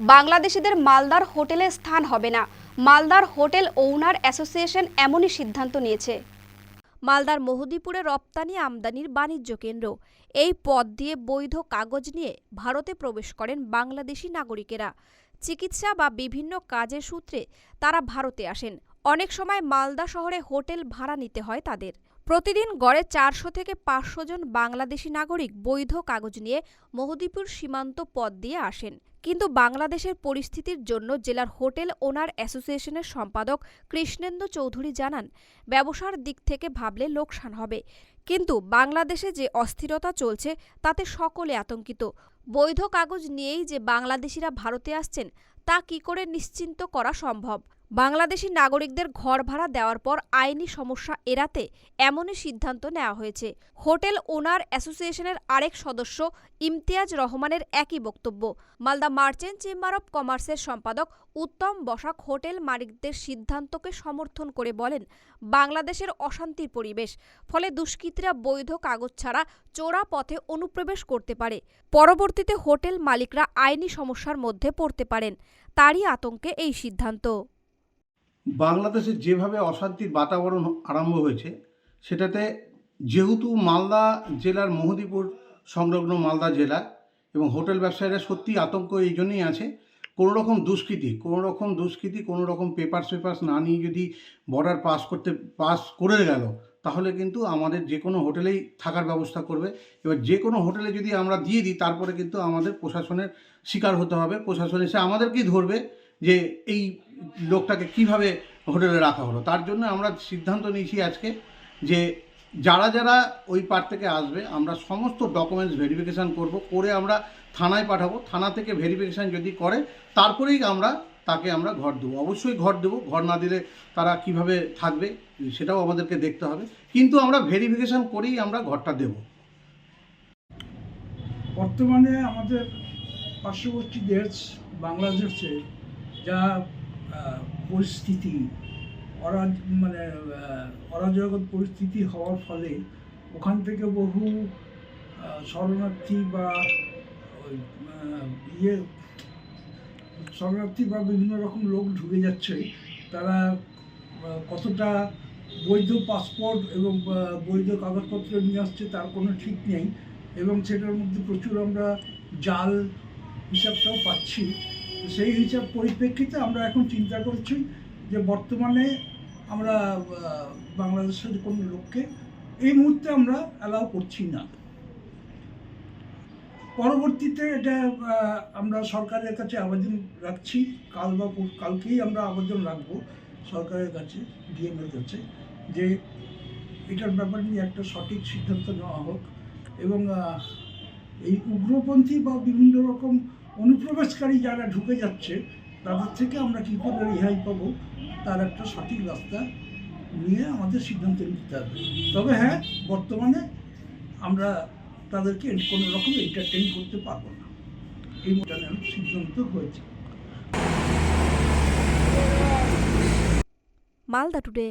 বাংলাদেশিদের মালদার হোটেলে স্থান হবে না। মালদার হোটেল ওনার অ্যাসোসিয়েশন এমনই সিদ্ধান্ত নিয়েছে। মালদার মহুদিপুরে রপ্তানি আমদানির বাণিজ্য কেন্দ্র। এই পথ দিয়ে বৈধ কাগজ নিয়ে ভারতে প্রবেশ করেন বাংলাদেশি নাগরিকেরা। চিকিৎসা বা বিভিন্ন কাজের সূত্রে তারা ভারতে আসেন। অনেক সময় মালদা শহরে হোটেল ভাড়া নিতে হয় তাদের। প্রতিদিন গড়ে চারশো থেকে পাঁচশো জন বাংলাদেশি নাগরিক বৈধ কাগজ নিয়ে মহদীপুর সীমান্ত পথ দিয়ে আসেন। কিন্তু বাংলাদেশের পরিস্থিতির জন্য জেলার হোটেল ওনার অ্যাসোসিয়েশনের সম্পাদক কৃষ্ণেন্দু চৌধুরী জানান, ব্যবসার দিক থেকে ভাবলে লোকসান হবে। কিন্তু বাংলাদেশে যে অস্থিরতা চলছে, তাতে সকলে আতঙ্কিত। বৈধ কাগজ নিয়েই যে বাংলাদেশিরা ভারতে আসছেন, তা কি করে নিশ্চিন্ত করা সম্ভব? বাংলাদেশি নাগরিকদের ঘর ভাড়া দেওয়ার পর আইনি সমস্যা এড়াতে এমনই সিদ্ধান্ত নেওয়া হয়েছে। হোটেল ওনার অ্যাসোসিয়েশনের আরেক সদস্য ইমতিয়াজ রহমানের একই বক্তব্য। মালদা মার্চেন্ট চেম্বার অব কমার্সের সম্পাদক উত্তম বসাক হোটেল মালিকদের সিদ্ধান্তকে সমর্থন করে বলেন, বাংলাদেশের অশান্তির পরিবেশ, ফলে দুষ্কৃতীরা বৈধ কাগজ ছাড়া চোরা পথে অনুপ্রবেশ করতে পারে। পরবর্তীতে হোটেল মালিকরা আইনি সমস্যার মধ্যে পড়তে পারেন। তারই আতঙ্কে এই সিদ্ধান্ত। বাংলাদেশে যেভাবে অশান্তির বাতাবরণ আরম্ভ হয়েছে, সেটাতে যেহেতু মালদা জেলার মহদীপুর সংলগ্ন মালদা জেলা এবং হোটেল ব্যবসায়ীরা সত্যি আতঙ্ক এই জন্যই আছে কোনো রকম দুষ্কৃতি কোনো রকম দুষ্কৃতি কোনো রকম পেপারস পেপারস না নিয়ে যদি বর্ডার পাস করতে পাস করে গেল, তাহলে কিন্তু আমাদের যে কোনো হোটেলেই থাকার ব্যবস্থা করবে। এবার যে কোনো হোটেলে যদি আমরা দিয়ে দিই, তারপরে কিন্তু আমাদের প্রশাসনের শিকার হতে হবে। প্রশাসন এসে আমাদেরকেই ধরবে যে এই লোকটাকে কীভাবে হোটেলে রাখা হলো? তার জন্য আমরা সিদ্ধান্ত নিয়েছি আজকে যে যারা যারা ওই পার থেকে আসবে, আমরা সমস্ত ডকুমেন্টস ভেরিফিকেশান করব, করে আমরা থানায় পাঠাবো। থানা থেকে ভেরিফিকেশান যদি করে, তারপরেই আমরা তাকে আমরা ঘর দেবো। অবশ্যই ঘর দেবো। ঘর না দিলে তারা কীভাবে থাকবে, সেটাও আমাদেরকে দেখতে হবে। কিন্তু আমরা ভেরিফিকেশান করেই আমরা ঘরটা দেবো। বর্তমানে আমাদের পার্শ্ববর্তী দেশ বাংলাদেশে যা পরিস্থিতি, অরাজ মানে অরাজক পরিস্থিতি হওয়ার ফলে ওখান থেকে বহু শরণার্থী বা ইয়ে শরণার্থী বা বিভিন্ন রকম লোক ঢুকে যাচ্ছে। তারা কতটা বৈধ পাসপোর্ট এবং বৈধ কাগজপত্র নিয়ে আসছে তার কোনো ঠিক নেই এবং সেটার মধ্যে প্রচুর আমরা জাল হিসাবটাও পাচ্ছি। সেই হিসাব পরিপ্রেক্ষিতে আমরা এখন চিন্তা করছি যে বর্তমানে আমরা বাংলাদেশের কোনো লোককে এই মুহূর্তে আমরা অ্যালাউ করছি না। পরবর্তীতে এটা আমরা সরকারের কাছে আবেদন রাখছি, কাল বা কালকেই আমরা আবেদন রাখব সরকারের কাছে ডিএমের কাছে, যে এটার ব্যাপার নিয়ে একটা সঠিক সিদ্ধান্ত নেওয়া হোক এবং এই উগ্রপন্থী বা বিভিন্ন রকম অনুপ্রবেশকারী যারা ঢুকে যাচ্ছে, তাদের থেকে আমরা কী করে রেহাই পাবো? তার একটা সঠিক রাস্তা নিয়ে আমাদের সিদ্ধান্ত নিতে হবে। তবে হ্যাঁ বর্তমানে আমরা তাদেরকে কোনো রকম এন্টারটেইন করতে পারব না। এই সিদ্ধান্ত হয়েছে মালদা টুডে